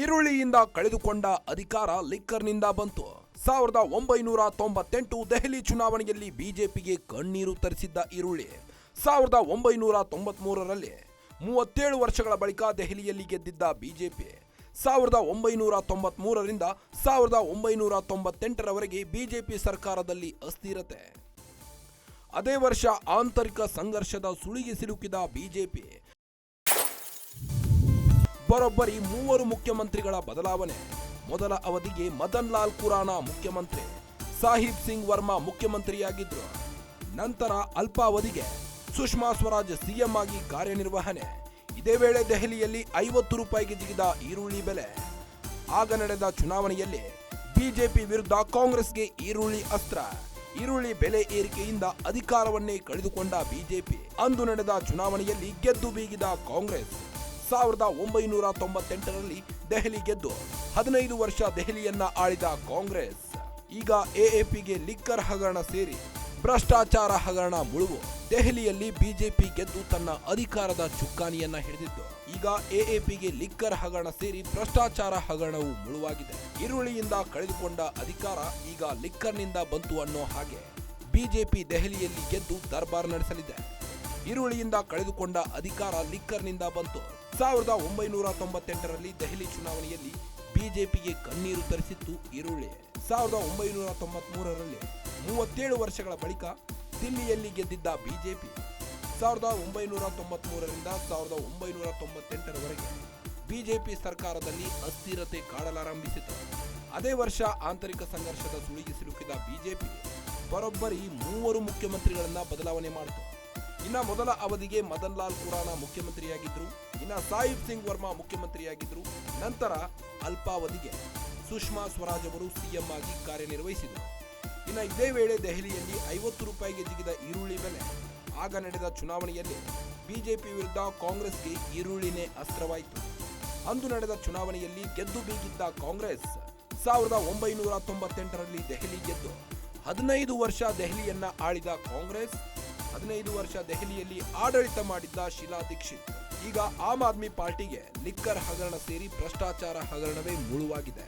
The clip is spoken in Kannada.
ಈರುಳ್ಳಿಯಿಂದ ಕಳೆದುಕೊಂಡ ಅಧಿಕಾರ ಲಿಕ್ಕರ್ನಿಂದ ಬಂತು. ಸಾವಿರದ ಒಂಬೈನೂರ ತೊಂಬತ್ತೆಂಟು ದೆಹಲಿ ಚುನಾವಣೆಯಲ್ಲಿ ಬಿಜೆಪಿಗೆ ಕಣ್ಣೀರು ತರಿಸಿದ್ದ ಈರುಳ್ಳಿ. ಸಾವಿರದ ಒಂಬೈನೂರ ತೊಂಬತ್ಮೂರರಲ್ಲಿ ಮೂವತ್ತೇಳು ವರ್ಷಗಳ ಬಳಿಕ ದೆಹಲಿಯಲ್ಲಿ ಗೆದ್ದಿದ್ದ ಬಿಜೆಪಿ. ಸಾವಿರದ ಒಂಬೈನೂರ ತೊಂಬತ್ಮೂರರಿಂದ ಸಾವಿರದ ಒಂಬೈನೂರ ತೊಂಬತ್ತೆಂಟರವರೆಗೆ ಬಿಜೆಪಿ ಸರ್ಕಾರದಲ್ಲಿ ಅಸ್ಥಿರತೆ. ಅದೇ ವರ್ಷ ಆಂತರಿಕ ಸಂಘರ್ಷದ ಸುಳಿಗೆ ಸಿಲುಕಿದ ಬಿಜೆಪಿ ಬರೋಬ್ಬರಿ ಮೂವರು ಮುಖ್ಯಮಂತ್ರಿಗಳ ಬದಲಾವಣೆ. ಮೊದಲ ಅವಧಿಗೆ ಮದನ್ ಲಾಲ್ ಖುರಾನ ಮುಖ್ಯಮಂತ್ರಿ, ಸಾಹಿಬ್ ಸಿಂಗ್ ವರ್ಮಾ ಮುಖ್ಯಮಂತ್ರಿಯಾಗಿದ್ದರು ನಂತರ ಅಲ್ಪಾವಧಿಗೆ ಸುಷ್ಮಾ ಸ್ವರಾಜ್ ಸಿಎಂ ಆಗಿ ಕಾರ್ಯನಿರ್ವಹಣೆ. ಇದೇ ವೇಳೆ ದೆಹಲಿಯಲ್ಲಿ ಐವತ್ತು ರೂಪಾಯಿಗೆ ಜಿಗಿದ ಈರುಳ್ಳಿ ಬೆಲೆ. ಆಗ ನಡೆದ ಚುನಾವಣೆಯಲ್ಲಿ ಬಿಜೆಪಿ ವಿರುದ್ಧ ಕಾಂಗ್ರೆಸ್ಗೆ ಈರುಳ್ಳಿ ಅಸ್ತ್ರ. ಈರುಳ್ಳಿ ಬೆಲೆ ಏರಿಕೆಯಿಂದ ಅಧಿಕಾರವನ್ನೇ ಕಳೆದುಕೊಂಡ ಬಿಜೆಪಿ, ಅಂದು ನಡೆದ ಚುನಾವಣೆಯಲ್ಲಿ ಗೆದ್ದು ಬೀಗಿದ ಕಾಂಗ್ರೆಸ್. ಸಾವಿರದ ಒಂಬೈನೂರ ತೊಂಬತ್ತೆಂಟರಲ್ಲಿ ದೆಹಲಿ ಗೆದ್ದು ಹದಿನೈದು ವರ್ಷ ದೆಹಲಿಯನ್ನ ಆಳಿದ ಕಾಂಗ್ರೆಸ್. ಈಗ ಎಎಪಿಗೆ ಲಿಕ್ಕರ್ ಹಗರಣ ಸೇರಿ ಭ್ರಷ್ಟಾಚಾರ ಹಗರಣ ಮುಳುಗು. ದೆಹಲಿಯಲ್ಲಿ ಬಿಜೆಪಿ ಗೆದ್ದು ತನ್ನ ಅಧಿಕಾರದ ಚುಕ್ಕಾಣಿಯನ್ನ ಹಿಡಿದಿತ್ತು ಈಗ ಎಎಪಿಗೆ ಲಿಕ್ಕರ್ ಹಗರಣ ಸೇರಿ ಭ್ರಷ್ಟಾಚಾರ ಹಗರಣವು ಮುಳುವಾಗಿದೆ. ಈರುಳ್ಳಿಯಿಂದ ಕಳೆದುಕೊಂಡ ಅಧಿಕಾರ ಈಗ ಲಿಕ್ಕರ್ನಿಂದ ಬಂತು ಅನ್ನೋ ಹಾಗೆ ಬಿಜೆಪಿ ದೆಹಲಿಯಲ್ಲಿ ಗೆದ್ದು ದರ್ಬಾರ್ ನಡೆಸಲಿದೆ. ಈರುಳ್ಳಿಯಿಂದ ಕಳೆದುಕೊಂಡ ಅಧಿಕಾರ ಲಿಕ್ಕರ್ನಿಂದ ಬಂತು. ಸಾವಿರದ ಒಂಬೈನೂರ ತೊಂಬತ್ತೆಂಟರಲ್ಲಿ ದೆಹಲಿ ಚುನಾವಣೆಯಲ್ಲಿ ಬಿಜೆಪಿಗೆ ಕಣ್ಣೀರು ತರಿಸಿತ್ತು ಈರುಳ್ಳಿ. ಸಾವಿರದ ಒಂಬೈನೂರ ತೊಂಬತ್ಮೂರರಲ್ಲಿ ಮೂವತ್ತೇಳು ವರ್ಷಗಳ ಬಳಿಕ ದಿಲ್ಲಿಯಲ್ಲಿ ಗೆದ್ದಿದ್ದ ಬಿಜೆಪಿ ಸಾವಿರದ ಒಂಬೈನೂರ ತೊಂಬತ್ಮೂರರಿಂದ ಸಾವಿರದ ಒಂಬೈನೂರ ತೊಂಬತ್ತೆಂಟರವರೆಗೆ ಬಿಜೆಪಿ ಸರ್ಕಾರದಲ್ಲಿ ಅಸ್ಥಿರತೆ ಕಾಡಲಾರಂಭಿಸಿತು. ಅದೇ ವರ್ಷ ಆಂತರಿಕ ಸಂಘರ್ಷದ ಸುಳಿಗೆ ಸಿಲುಕಿದ ಬಿಜೆಪಿ ಬರೋಬ್ಬರಿ ಮೂವರು ಮುಖ್ಯಮಂತ್ರಿಗಳನ್ನು ಬದಲಾವಣೆ ಮಾಡಿತು. ಇನ್ನ ಮೊದಲ ಅವಧಿಗೆ ಮದನ್ ಲಾಲ್ ಖುರಾನ ಮುಖ್ಯಮಂತ್ರಿಯಾಗಿದ್ದರು. ಇನ್ನ ಸಾಹಿಬ್ ಸಿಂಗ್ ವರ್ಮಾ ಮುಖ್ಯಮಂತ್ರಿಯಾಗಿದ್ದರು. ನಂತರ ಅಲ್ಪಾವಧಿಗೆ ಸುಷ್ಮಾ ಸ್ವರಾಜ್ ಅವರು ಸಿಎಂ ಆಗಿ ಕಾರ್ಯನಿರ್ವಹಿಸಿದರು. ಇನ್ನ ಇದೇ ವೇಳೆ ದೆಹಲಿಯಲ್ಲಿ ಐವತ್ತು ರೂಪಾಯಿಗೆ ಜಿಗಿದ ಈರುಳ್ಳಿ ಬೆಲೆ ಆಗ ನಡೆದ ಚುನಾವಣೆಯಲ್ಲಿ ಬಿಜೆಪಿ ವಿರುದ್ಧ ಕಾಂಗ್ರೆಸ್ಗೆ ಈರುಳ್ಳಿನೇ ಅಸ್ತ್ರವಾಯಿತು. ಅಂದು ನಡೆದ ಚುನಾವಣೆಯಲ್ಲಿ ಗೆದ್ದು ಬೀಗಿದ್ದ ಕಾಂಗ್ರೆಸ್ ಸಾವಿರದ ಒಂಬೈನೂರ ತೊಂಬತ್ತೆಂಟರಲ್ಲಿ ದೆಹಲಿ ಗೆದ್ದು ಹದಿನೈದು ವರ್ಷ ದೆಹಲಿಯನ್ನ ಆಳಿದ ಕಾಂಗ್ರೆಸ್ ಹದಿನೈದು ವರ್ಷ ದೆಹಲಿಯಲ್ಲಿ ಆಡಳಿತ ಮಾಡಿದ್ದ ಶೀಲಾ ದೀಕ್ಷಿತ್. ಈಗ ಆಮ್ ಆದ್ಮಿ ಪಾರ್ಟಿಗೆ ಲಿಕ್ಕರ್ ಹಗರಣ ಸೇರಿ ಭ್ರಷ್ಟಾಚಾರ ಹಗರಣವೇ ಮುಳುವಾಗಿದೆ.